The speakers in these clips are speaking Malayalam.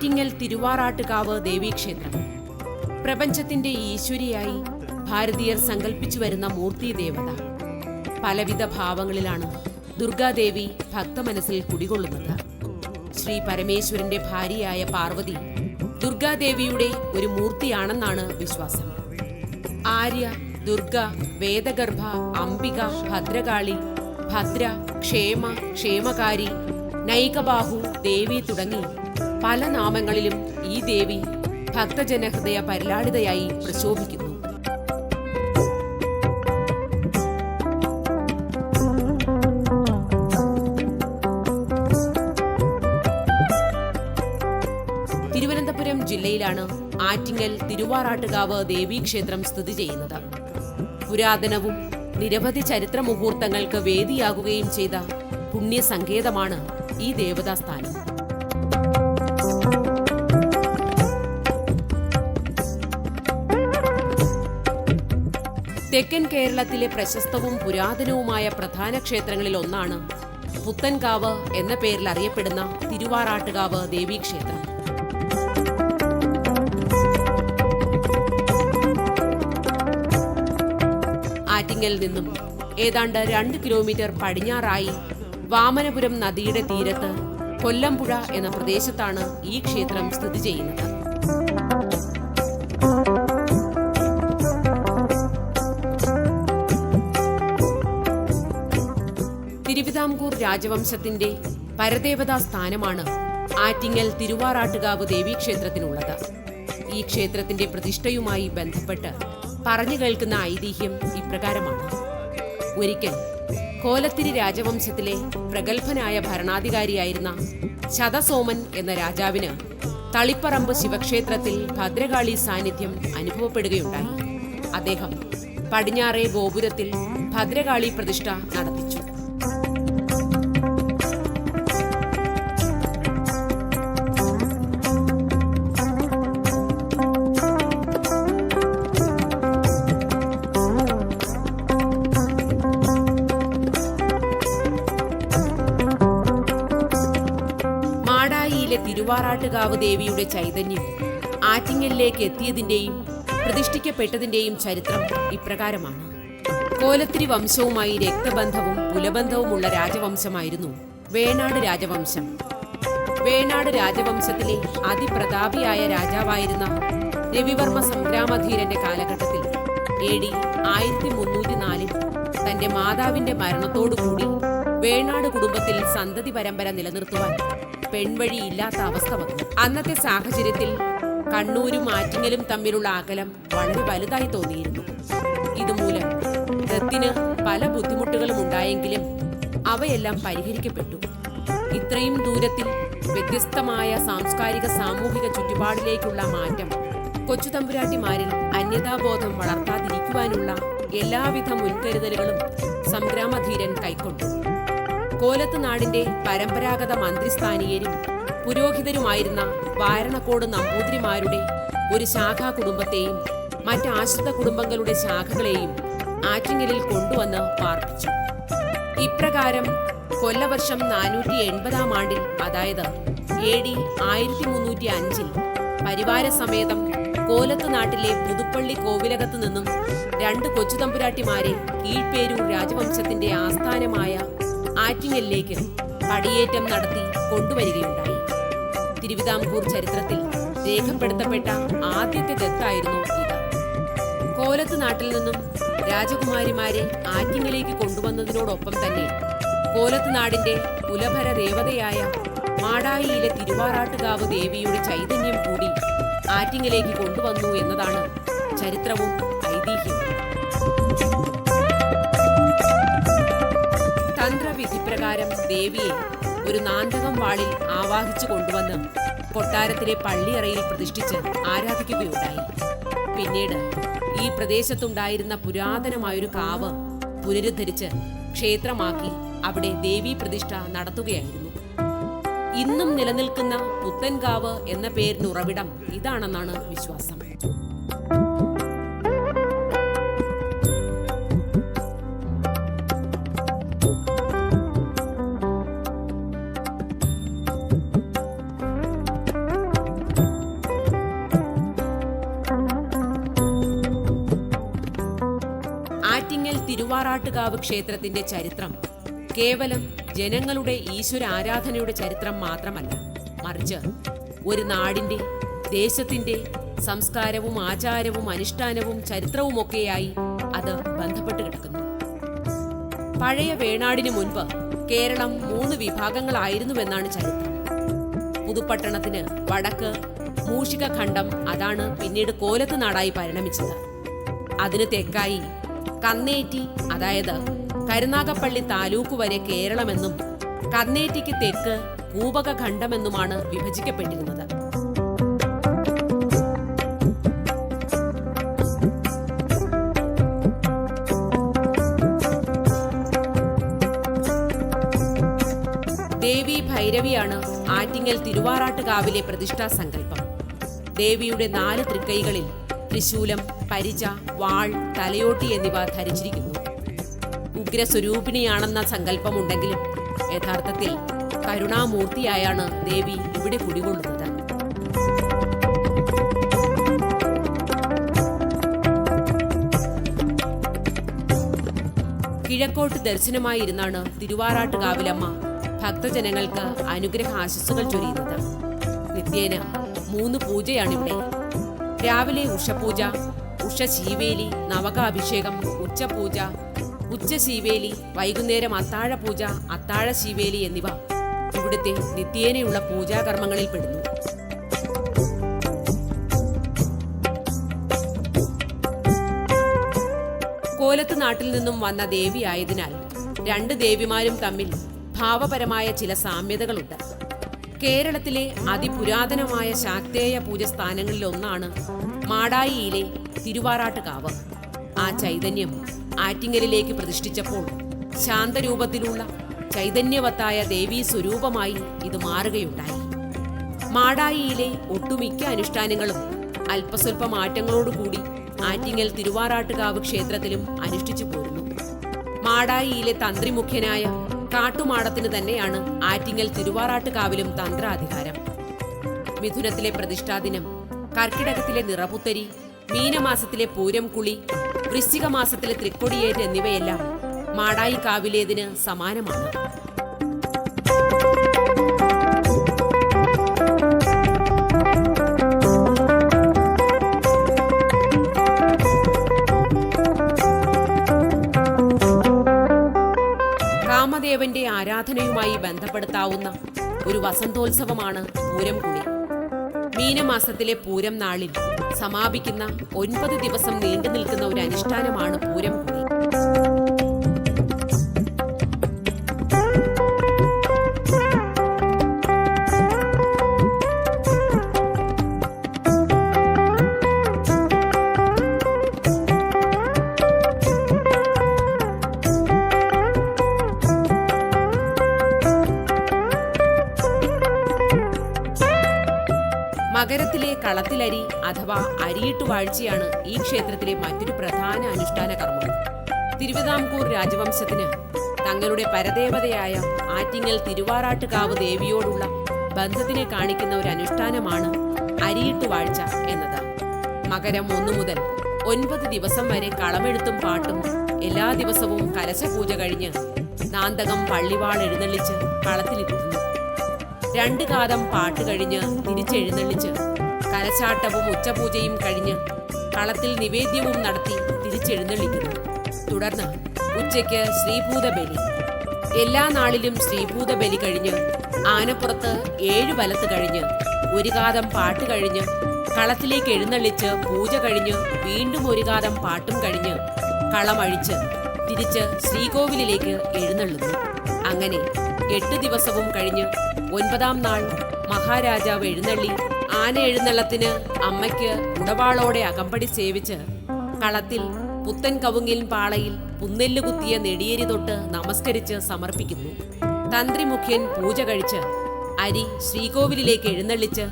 ആറ്റിങ്ങൽ തിരുവാറാട്ടുകാവ് ദേവീക്ഷേത്രം. പ്രപഞ്ചത്തിന്റെ ഈശ്വരിയായി ഭാരതീയർ സങ്കല്പിച്ചു വരുന്ന മൂർത്തി ദേവത പലവിധ ഭാവങ്ങളിലാണ് ദുർഗാദേവി ഭക്തമനസ്സിൽ കുടികൊള്ളുന്നത്. ശ്രീ പരമേശ്വരന്റെ ഭാര്യയായ പാർവതി ദുർഗാദേവിയുടെ ഒരു മൂർത്തിയാണെന്നാണ് വിശ്വാസം. ആര്യ ദുർഗ വേദഗർഭ അംബിക ഭദ്രകാളി ഭദ്ര ക്ഷേമ ക്ഷേമകാരി നൈകബാഹു ദേവി തുടങ്ങി പല നാമങ്ങളിലും ഈ ദേവി ഭക്തജനഹൃദയ പരിലാളിതയായി പ്രശോഭിക്കുന്നു. തിരുവനന്തപുരം ജില്ലയിലാണ് ആറ്റിങ്ങൽ തിരുവാറാട്ടുകാവ് ദേവീക്ഷേത്രം സ്ഥിതി ചെയ്യുന്നത്. പുരാതനവും നിരവധി ചരിത്ര മുഹൂർത്തങ്ങൾക്ക് വേദിയാകുകയും ചെയ്ത പുണ്യസങ്കേതമാണ് ഈ ദേവതാസ്ഥാനം. തെക്കൻ കേരളത്തിലെ പ്രശസ്തവും പുരാതനവുമായ പ്രധാന ക്ഷേത്രങ്ങളിൽ ഒന്നാണ് പുത്തൻകാവ് എന്ന പേരിൽ അറിയപ്പെടുന്ന തിരുവാറാട്ടുകാവ് ദേവീക്ഷേത്രം. ആറ്റിങ്ങൽ നിന്നും ഏതാണ്ട് രണ്ട് കിലോമീറ്റർ പടിഞ്ഞാറായി വാമനപുരം നദിയുടെ തീരത്ത് കൊല്ലമ്പുഴ എന്ന പ്രദേശത്താണ് ഈ ക്ഷേത്രം സ്ഥിതി ചെയ്യുന്നത്. രാജവംശത്തിന്റെ പരദേവതാ സ്ഥാനമാണ് ആറ്റിങ്ങൽ തിരുവാറാട്ടുകാവ് ദേവീക്ഷേത്രത്തിനുള്ളത്. ഈ ക്ഷേത്രത്തിന്റെ പ്രതിഷ്ഠയുമായി ബന്ധപ്പെട്ട് പറഞ്ഞു കേൾക്കുന്ന ഐതിഹ്യം ഇപ്രകാരമാണ്. ഒരിക്കൽ കോലത്തിരി രാജവംശത്തിലെ പ്രഗത്ഭനായ ഭരണാധികാരിയായിരുന്ന ശതസോമൻ എന്ന രാജാവിന് തളിപ്പറമ്പ് ശിവക്ഷേത്രത്തിൽ ഭദ്രകാളി സാന്നിധ്യം അനുഭവപ്പെടുകയുണ്ടായി. അദ്ദേഹം പടിഞ്ഞാറേ ഗോപുരത്തിൽ ഭദ്രകാളി പ്രതിഷ്ഠ നടത്തിച്ചു തിരുവാറാട്ടുകാവ് ദേവിയുടെ ചൈതന്യം ആറ്റിങ്ങലിലേക്ക് എത്തിയതിന്റെയും പ്രതിഷ്ഠിക്കപ്പെട്ടതിന്റെയും ചരിത്രം ഇപ്രകാരമാണ്. കോലത്തിരി വംശവുമായി രക്തബന്ധവും കുലബന്ധവുമുള്ള രാജവംശമായിരുന്നു വേണാട് രാജവംശം. വേണാട് രാജവംശത്തിലെ അതിപ്രതാപിയായ രാജാവായിരുന്ന രവിവർമ്മ സംഗ്രാമധീരന്റെ കാലഘട്ടത്തിൽ എ ഡി ആയിരത്തി മുന്നൂറ്റി നാലിൽ തന്റെ മാതാവിന്റെ മരണത്തോടുകൂടി വേണാട് കുടുംബത്തിൽ സന്തതി പരമ്പര നിലനിർത്തുവാൻ പെൺവഴിയില്ലാത്ത അവസ്ഥ വന്നു. അന്നത്തെ സാഹചര്യത്തിൽ കണ്ണൂരും ആറ്റിങ്ങലും തമ്മിലുള്ള അകലം വളരെ വലുതായി തോന്നിയിരുന്നു. ഇതുമൂലം ദത്തിന് പല ബുദ്ധിമുട്ടുകളും ഉണ്ടായെങ്കിലും അവയെല്ലാം പരിഹരിക്കപ്പെട്ടു. ഇത്രയും ദൂരത്തിൽ വ്യത്യസ്തമായ സാംസ്കാരിക സാമൂഹിക ചുറ്റുപാടിലേക്കുള്ള മാറ്റം കൊച്ചുതമ്പുരാട്ടിമാരിൽ അന്യതാബോധം വളർത്താതിരിക്കുവാനുള്ള എല്ലാവിധ മുൻകരുതലുകളും സംഗ്രാമധീരൻ കൈക്കൊണ്ടു. കോലത്ത് നാടിന്റെ പരമ്പരാഗത മന്ത്രിസ്ഥാനീയരും പുരോഹിതരുമായിരുന്ന വാരണക്കോട് നമ്പൂതിരിമാരുടെ ഒരു ശാഖാ കുടുംബത്തെയും മറ്റ് ആശ്രിത കുടുംബങ്ങളുടെ ശാഖകളെയും ആറ്റിങ്ങലിൽ കൊണ്ടുവന്ന് പാർപ്പിച്ചു. ഇപ്രകാരം കൊല്ലവർഷം നാനൂറ്റി എൺപതാം ആണ്ടിൽ അതായത് എ ഡി ആയിരത്തി മുന്നൂറ്റി അഞ്ചിൽ പരിവാര സമേതം കോലത്ത് നാട്ടിലെ പുതുപ്പള്ളി കോവിലകത്ത് നിന്നും രണ്ട് കൊച്ചുതമ്പുരാട്ടിമാരെ കീഴ്പേരൂർ രാജവംശത്തിന്റെ ആസ്ഥാനമായ ആറ്റിങ്ങലിലേക്ക് പടിയേറ്റം നടത്തി കൊണ്ടുവരികയുണ്ടായി. തിരുവിതാംകൂർ ചരിത്രത്തിൽ രേഖപ്പെടുത്തപ്പെട്ട ആദ്യത്തെ ദത്തായിരുന്നു ഇത്. കോലത്ത് നാട്ടിൽ നിന്നും രാജകുമാരിമാരെ ആറ്റിങ്ങലേക്ക് കൊണ്ടുവന്നതിനോടൊപ്പം തന്നെ കോലത്ത് നാടിന്റെ കുലഭര ദേവതയായ മാടായിയിലെ തിരുവാറാട്ടുകാവ് ദേവിയുടെ ചൈതന്യം കൂടി ആറ്റിങ്ങലേക്ക് കൊണ്ടുവന്നു എന്നതാണ് ചരിത്രവും ഐതിഹ്യവും. തന്ത്രവിധിപ്രകാരം ദേവിയെ ഒരു നാന്തകം വാളിൽ ആവാഹിച്ചു കൊണ്ടുവന്ന് കൊട്ടാരത്തിലെ പള്ളിയറയിൽ പ്രതിഷ്ഠിച്ച് ആരാധിക്കുകയുണ്ടായി. പിന്നീട് ഈ പ്രദേശത്തുണ്ടായിരുന്ന പുരാതനമായൊരു കാവ് പുനരുദ്ധരിച്ച് ക്ഷേത്രമാക്കി അവിടെ ദേവീ പ്രതിഷ്ഠ നടത്തുകയായിരുന്നു. ഇന്നും നിലനിൽക്കുന്ന പുത്തൻകാവ് എന്ന പേരിന് ഉറവിടം ഇതാണെന്നാണ് വിശ്വാസം. തിരുവാറാട്ടുകാവ് ക്ഷേത്രത്തിന്റെ ചരിത്രം. കേവലം ജനങ്ങളുടെ ഈശ്വര ആരാധനയുടെ ചരിത്രം മാത്രമല്ല മറിച്ച് ഒരു നാടിന്റെ ദേശത്തിന്റെ സംസ്കാരവും ആചാരവും അനുഷ്ഠാനവും ചരിത്രവുമൊക്കെയായി അത് ബന്ധപ്പെട്ട് കിടക്കുന്നു. പഴയ വേണാടിനു മുൻപ് കേരളം മൂന്ന് വിഭാഗങ്ങളായിരുന്നുവെന്നാണ് ചരിത്രം. പുതുപ്പട്ടണത്തിന് വടക്ക് മൂഷിക ഖണ്ഡം അതാണ് പിന്നീട് കോലത്ത് നാടായി പരിണമിച്ചത്. അതിന് തെക്കായി കന്നേറ്റി അതായത് കരുനാഗപ്പള്ളി താലൂക്ക് വരെ കേരളമെന്നും കന്നേറ്റിക്ക് തെക്ക് ഭൂപകഖണ്ഡമെന്നുമാണ് വിഭജിക്കപ്പെട്ടിരുന്നത്. ദേവി ഭൈരവിയാണ് ആറ്റിങ്ങൽ തിരുവാറാട്ടുകാവിലെ പ്രതിഷ്ഠാ സങ്കല്പം ദേവിയുടെ നാല് തൃക്കൈകളിൽ ത്രിശൂലം പരിച വാൾ തലയോട്ടി എന്നിവ ധരിച്ചിരിക്കുന്നു. ഉഗ്രസ്വരൂപിണിയാണെന്ന സങ്കല്പമുണ്ടെങ്കിലും യഥാർത്ഥത്തിൽ കരുണാമൂർത്തിയായാണ് ദേവി ഇവിടെ കുടികൊള്ളുന്നത്. കിഴക്കോട്ട് ദർശനമായിരുന്നാണ് തിരുവാറാട്ടുകാവിലമ്മ ഭക്തജനങ്ങൾക്ക് അനുഗ്രഹ ആശസ്സുകൾ ചൊരിയുന്നത്. നിത്യേന മൂന്ന് പൂജയാണിവിടെ. രാവിലെ ഉഷപൂജ ഉഷശീവേലി നവകാഭിഷേകം ഉച്ചപൂജ ഉച്ചശീവേലി വൈകുന്നേരം അത്താഴ പൂജ അത്താഴ ശീവേലി എന്നിവ ഇവിടുത്തെ നിത്യേനയുള്ള പൂജാകർമ്മങ്ങളിൽ പെടുന്നു. കോലത്ത് നാട്ടിൽ നിന്നും വന്ന ദേവിയായതിനാൽ രണ്ട് ദേവിമാരും തമ്മിൽ ഭാവപരമായ ചില സാമ്യതകളുണ്ട്. കേരളത്തിലെ അതിപുരാതനമായ ശാക്തേയ പൂജസ്ഥാനങ്ങളിൽ ഒന്നാണ് മാടായിയിലെ തിരുവാറാട്ടുകാവ്. ആ ചൈതന്യം ആറ്റിങ്ങലിലേക്ക് പ്രതിഷ്ഠിച്ചപ്പോൾ ശാന്തരൂപത്തിലുള്ള ചൈതന്യവത്തായ ദേവീ സ്വരൂപമായി ഇത് മാറുകയുണ്ടായി. മാടായിയിലെ ഒട്ടുമിക്ക അനുഷ്ഠാനങ്ങളും അല്പസ്വല്പ മാറ്റങ്ങളോടുകൂടി ആറ്റിങ്ങൽ തിരുവാറാട്ടുകാവ് ക്ഷേത്രത്തിലും അനുഷ്ഠിച്ചു പോരുന്നു. മാടായിയിലെ തന്ത്രിമുഖ്യനായ കാട്ടുമാടത്തിന് തന്നെയാണ് ആറ്റിങ്ങൽ തിരുവാറാട്ടുകാവിലും തന്ത്രാധികാരം. മിഥുനത്തിലെ പ്രതിഷ്ഠാദിനം കർക്കിടകത്തിലെ നിറപുത്തരി മീനമാസത്തിലെ പൂരം കുളി വൃശ്ചിക മാസത്തിലെ തൃക്കൊടിയേറ്റ് എന്നിവയെല്ലാം മാടായി കാവിലേതിന് സമാനമാണ്. കാമദേവന്റെ ആരാധനയുമായി ബന്ധപ്പെടുത്താവുന്ന ഒരു വസന്തോത്സവമാണ് പൂരം കുളി. മീനമാസത്തിലെ പൂരം നാളിൽ സമാപിക്കുന്ന ഒൻപത് ദിവസം നീണ്ടു നിൽക്കുന്ന ഒരു അനുഷ്ഠാനമാണ് പൂരം മകരത്തിലെ കളത്തിലരി അഥവാ അരിയിട്ട് വാഴ്ചയാണ് ഈ ക്ഷേത്രത്തിലെ മറ്റൊരു പ്രധാന അനുഷ്ഠാന കർമ്മം. തിരുവിതാംകൂർ രാജവംശത്തിന് തങ്ങളുടെ പരദേവതയായ ആറ്റിങ്ങൽ തിരുവാറാട്ടുകാവ് ദേവിയോടുള്ള ബന്ധത്തിനെ കാണിക്കുന്ന ഒരു അനുഷ്ഠാനമാണ് അരിയിട്ട് വാഴ്ച എന്നത്. മകരം ഒന്നു മുതൽ ഒൻപത് ദിവസം വരെ കളമെഴുത്തും പാട്ടും എല്ലാ ദിവസവും കലശപൂജ കഴിഞ്ഞ് നാന്തകം പള്ളിവാൾ എഴുന്നള്ളിച്ച് കളത്തിലിരുത്തുന്നു. രണ്ട് കാതം പാട്ട് കഴിഞ്ഞ് തിരിച്ചെഴുന്നള്ളിച്ച് കലശാട്ടവും ഉച്ചപൂജയും കഴിഞ്ഞ് കളത്തിൽ നിവേദ്യവും നടത്തി തിരിച്ചെഴുന്നള്ളിക്കുന്നു. തുടർന്ന് ഉച്ചയ്ക്ക് ശ്രീഭൂത ബലി എല്ലാ നാളിലും ശ്രീഭൂത ബലി കഴിഞ്ഞ് ആനപ്പുറത്ത് ഏഴു വലത്ത് കഴിഞ്ഞ് ഒരു കാതം പാട്ട് കഴിഞ്ഞ് കളത്തിലേക്ക് എഴുന്നള്ളിച്ച് പൂജ കഴിഞ്ഞ് വീണ്ടും ഒരു കാതം പാട്ടും കഴിഞ്ഞ് കളമഴിച്ച് തിരിച്ച് ശ്രീകോവിലിലേക്ക് എഴുന്നള്ളുന്നു. അങ്ങനെ എട്ട് ദിവസവും കഴിഞ്ഞ് ഒൻപതാം നാൾ മഹാരാജാവ് എഴുന്നള്ളി ആന എഴുന്നള്ളത്തിന് അമ്മയ്ക്ക് ഉടവാളോടെ അകമ്പടി സേവിച്ച് കളത്തിൽ പുത്തൻ കവുങ്ങിൽ പാളയിൽ പുന്നെല്ല് കുത്തിയ നെടിയേരി തൊട്ട് നമസ്കരിച്ച് സമർപ്പിക്കുന്നു. തന്ത്രി മുഖ്യൻ പൂജ കഴിച്ച് അരി ശ്രീകോവിലേക്ക് എഴുന്നള്ളിച്ച്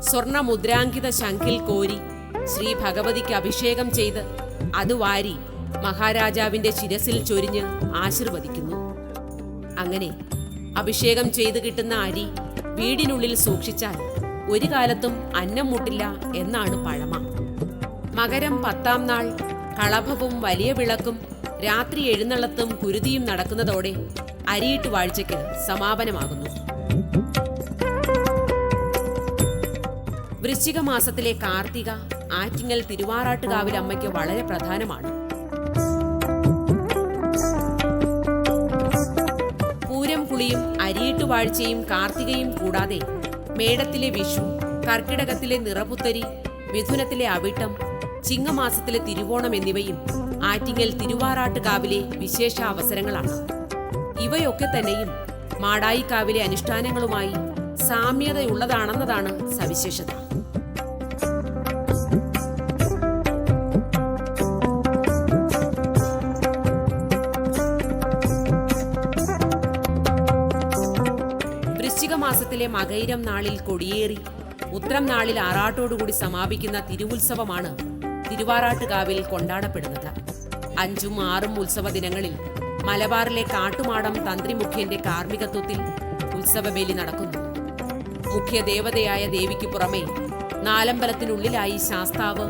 സ്വർണ മുദ്രാങ്കിത ശംഖിൽ കോരി ശ്രീ ഭഗവതിക്ക് അഭിഷേകം ചെയ്ത് അത് വാരി മഹാരാജാവിന്റെ ശിരസിൽ ചൊരിഞ്ഞ് ആശീർവദിക്കുന്നു. അങ്ങനെ അഭിഷേകം ചെയ്ത് കിട്ടുന്ന അരി വീടിനുള്ളിൽ സൂക്ഷിച്ചാൽ ഒരു കാലത്തും അന്നം മുട്ടില്ല എന്നാണ് പഴമ. മകരം പത്താം നാൾ കളഭവും വലിയ വിളക്കും രാത്രി എഴുന്നള്ളത്തും കുരുതിയും നടക്കുന്നതോടെ അരിയിട്ട് വാഴ്ചയ്ക്ക് സമാപനമാകുന്നു. വൃശ്ചിക മാസത്തിലെ കാർത്തിക ആറ്റിങ്ങൽ തിരുവാറാട്ടുകാവിൽ അമ്മയ്ക്ക് വളരെ പ്രധാനമാണ്. അരിയിട്ട് വാഴ്ചയും കാർത്തികയും കൂടാതെ മേടത്തിലെ വിഷു കർക്കിടകത്തിലെ നിറപുത്തരി മിഥുനത്തിലെ അവിട്ടം ചിങ്ങമാസത്തിലെ തിരുവോണം എന്നിവയും ആറ്റിങ്ങൽ തിരുവാറാട്ടുകാവിലെ വിശേഷ അവസരങ്ങളാണ് ഇവയൊക്കെ തന്നെയും മാടായിക്കാവിലെ അനുഷ്ഠാനങ്ങളുമായി സാമ്യതയുള്ളതാണെന്നതാണ് സവിശേഷത. മാസത്തിലെ മകൈരം നാളിൽ കൊടിയേറി. ഉത്രം നാളിൽ ആറാട്ടോടുകൂടി സമാപിക്കുന്ന തിരുവുത്സവമാണ് തിരുവാറാട്ടുകാവിൽ കൊണ്ടാടപ്പെടുന്നത്. അഞ്ചും ആറും ഉത്സവ ദിനങ്ങളിൽ മലബാറിലെ കാട്ടുമാടം തന്ത്രിമുഖ്യന്റെ കാർമ്മികത്വത്തിൽ ഉത്സവബലി നടക്കുന്നു. മുഖ്യ ദേവതയായ ദേവിക്ക് പുറമെ നാലമ്പലത്തിനുള്ളിലായി ശാസ്താവ്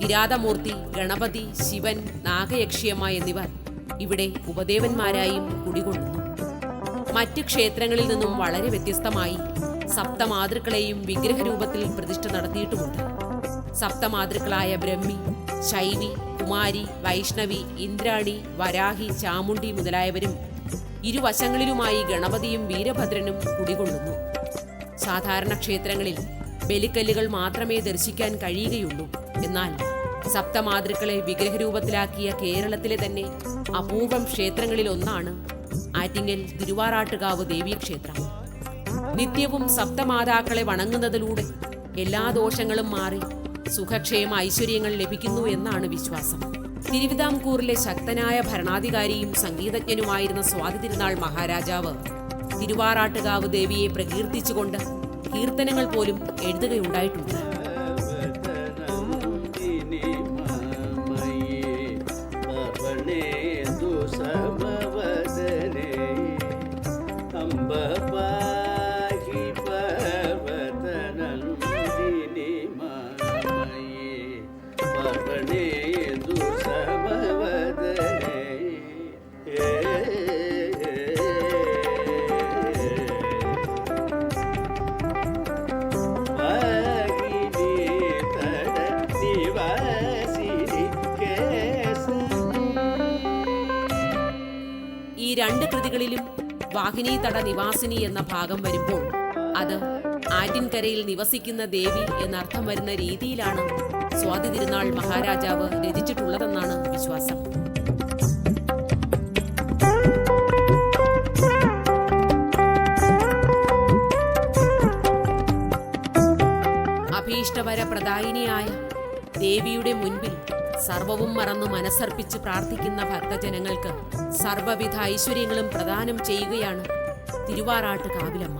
കിരാതമൂർത്തി ഗണപതി ശിവൻ നാഗയക്ഷിയമ്മ എന്നിവർ ഇവിടെ ഉപദേവന്മാരായും കുടികൊള്ളുന്നു. മറ്റ് ക്ഷേത്രങ്ങളിൽ നിന്നും വളരെ വ്യത്യസ്തമായി സപ്തമാതൃക്കളെയും വിഗ്രഹരൂപത്തിൽ പ്രതിഷ്ഠ നടത്തിയിട്ടുമുണ്ട്. സപ്തമാതൃക്കളായ ബ്രഹ്മി ശൈവി കുമാരി വൈഷ്ണവി ഇന്ദ്രാണി വരാഹി ചാമുണ്ടി മുതലായവരും ഇരുവശങ്ങളിലുമായി ഗണപതിയും വീരഭദ്രനും കുടികൊള്ളുന്നു. സാധാരണ ക്ഷേത്രങ്ങളിൽ ബലിക്കല്ലുകൾ മാത്രമേ ദർശിക്കാൻ കഴിയുകയുള്ളൂ. എന്നാൽ സപ്തമാതൃക്കളെ വിഗ്രഹരൂപത്തിലാക്കിയ കേരളത്തിലെ തന്നെ അപൂർവം ക്ഷേത്രങ്ങളിൽ ഒന്നാണ് ആറ്റിങ്ങൽ തിരുവാറാട്ടുകാവ് ദേവീക്ഷേത്രം. നിത്യവും സപ്തമാതാക്കളെ വണങ്ങുന്നതിലൂടെ എല്ലാ ദോഷങ്ങളും മാറി സുഖക്ഷേമ ഐശ്വര്യങ്ങൾ ലഭിക്കുന്നു എന്നാണ് വിശ്വാസം. തിരുവിതാംകൂറിലെ ശക്തനായ ഭരണാധികാരിയും സംഗീതജ്ഞനുമായിരുന്ന സ്വാതി തിരുനാൾ മഹാരാജാവ് തിരുവാറാട്ടുകാവ് ദേവിയെ പ്രകീർത്തിച്ചുകൊണ്ട് കീർത്തനങ്ങൾ പോലും എഴുതുകയുണ്ടായിട്ടുണ്ട്. കൃതികളിലും വാഹിനി തട നിവാസിനി എന്ന ഭാഗം വരുമ്പോൾ അത് ആറ്റിൻകരയിൽ നിവസിക്കുന്ന ദേവി എന്നർത്ഥം വരുന്ന രീതിയിലാണ് സ്വാതി തിരുനാൾ മഹാരാജാവ് രചിച്ചിട്ടുള്ളതെന്നാണ് വിശ്വാസം. അഭീഷ്ടവര പ്രദായിനിയായ ദേവിയുടെ മുൻപിൽ സർവവും മറന്നു മനസ്സർപ്പിച്ച് പ്രാർത്ഥിക്കുന്ന ഭക്തജനങ്ങൾക്ക് സർവവിധ ഐശ്വര്യങ്ങളും പ്രദാനം ചെയ്യുകയാണ് തിരുവാറാട്ട് കാവിലമ്മ